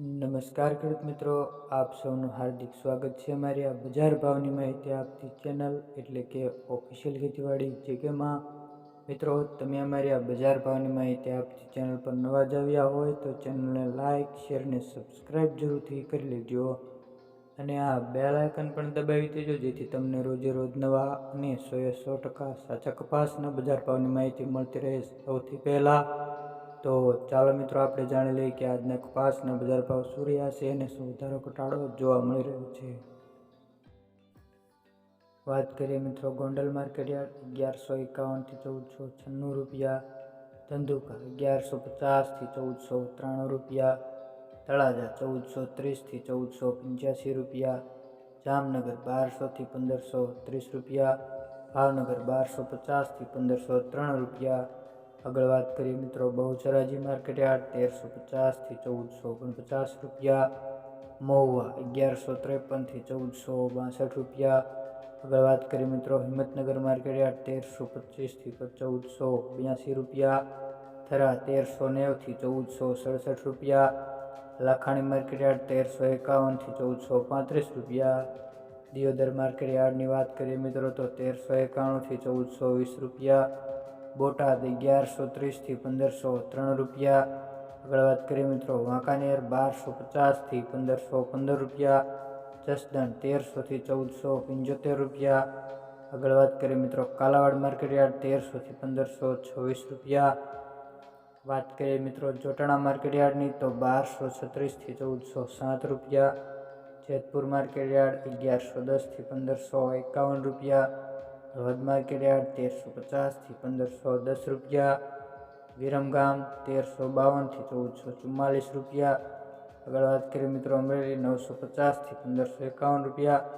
નમસ્કાર ખેડૂત મિત્રો, આપ સૌનું હાર્દિક સ્વાગત છે અમારી આ બજાર ભાવની માહિતી આપતી ચેનલ એટલે કે ઓફિશિયલ ખેતીવાડી જગ્યામાં. મિત્રો, તમે અમારી આ બજાર ભાવની માહિતી આપતી ચેનલ પર નવા જ આવ્યા હોય તો ચેનલને લાઇક શેર ને સબસ્ક્રાઈબ જરૂરથી કરી લેજો. અને આ બેલ આઇકન પણ દબાવી દેજો, જેથી તમને રોજે રોજ નવા અને સોએ સો ટકા સાચા કપાસના બજાર ભાવની માહિતી મળતી રહે સૌથી પહેલાં. તો ચાલો મિત્રો, આપણે જાણી લઈએ કે આજના કપાસના બજાર ભાવ શું છે અને શું વધારો ઘટાડો જોવા મળી રહ્યો છે. વાત કરીએ મિત્રો, ગોંડલ માર્કેટયાર્ડ અગિયારસો એકાવનથી ચૌદસો છન્નું રૂપિયા, ધંધુકા અગિયારસો પચાસથી ચૌદસો ત્રાણું રૂપિયા, તળાજા ચૌદસો ત્રીસથી ચૌદસો પંચ્યાસી રૂપિયા, જામનગર બારસોથી પંદરસો ત્રીસ રૂપિયા, ભાવનગર બારસો પચાસથી પંદરસો ત્રણ રૂપિયા આગળ વાત કરીએ મિત્રો બહુચરાજી માર્કેટયાર્ડ તેરસો પચાસથી ચૌદસો ઓગણપચાસ રૂપિયા મહુવા અગિયારસો ત્રેપનથી ચૌદસો બાસઠ રૂપિયા આગળ વાત કરીએ મિત્રો હિંમતનગર માર્કેટયાર્ડ તેરસો પચીસથી ચૌદસો બ્યાસી રૂપિયા થરા તેરસો નેવથી ચૌદસો સડસઠ રૂપિયા લાખાણી માર્કેટયાર્ડ તેરસો એકાવનથી ચૌદસો પાંત્રીસ રૂપિયા દિયોદર માર્કેટયાર્ડની વાત કરીએ મિત્રો તો તેરસો એકાણુંથી ચૌદસો વીસ રૂપિયા બોટાદ અગિયારસો ત્રીસથી પંદરસો ત્રણ રૂપિયા. આગળ વાત કરીએ મિત્રો, વાંકાનેર બારસો પચાસથી પંદરસો પંદર રૂપિયા. જસદણ તેરસોથી ચૌદસો પંચોતેર રૂપિયા. આગળ વાત કરીએ મિત્રો, કાલાવાડ માર્કેટયાર્ડ તેરસોથી પંદરસો છવ્વીસ રૂપિયા. વાત કરીએ મિત્રો જોટાણા માર્કેટયાર્ડની તો બારસો છત્રીસથી ચૌદસો સાત રૂપિયા. જેતપુર માર્કેટયાર્ડ અગિયારસો દસથી પંદરસો એકાવન રૂપિયા. હળવદ માર્કેટયાર્ડ તેરસો પચાસથી પંદરસો દસ રૂપિયા, વિરમગામ તેરસો બાવનથી ચૌદસો ચુમ્માલીસ રૂપિયા. આગળ વાત કરીએ મિત્રો અમરેલી નવસો પચાસથી પંદરસો એકાવન રૂપિયા.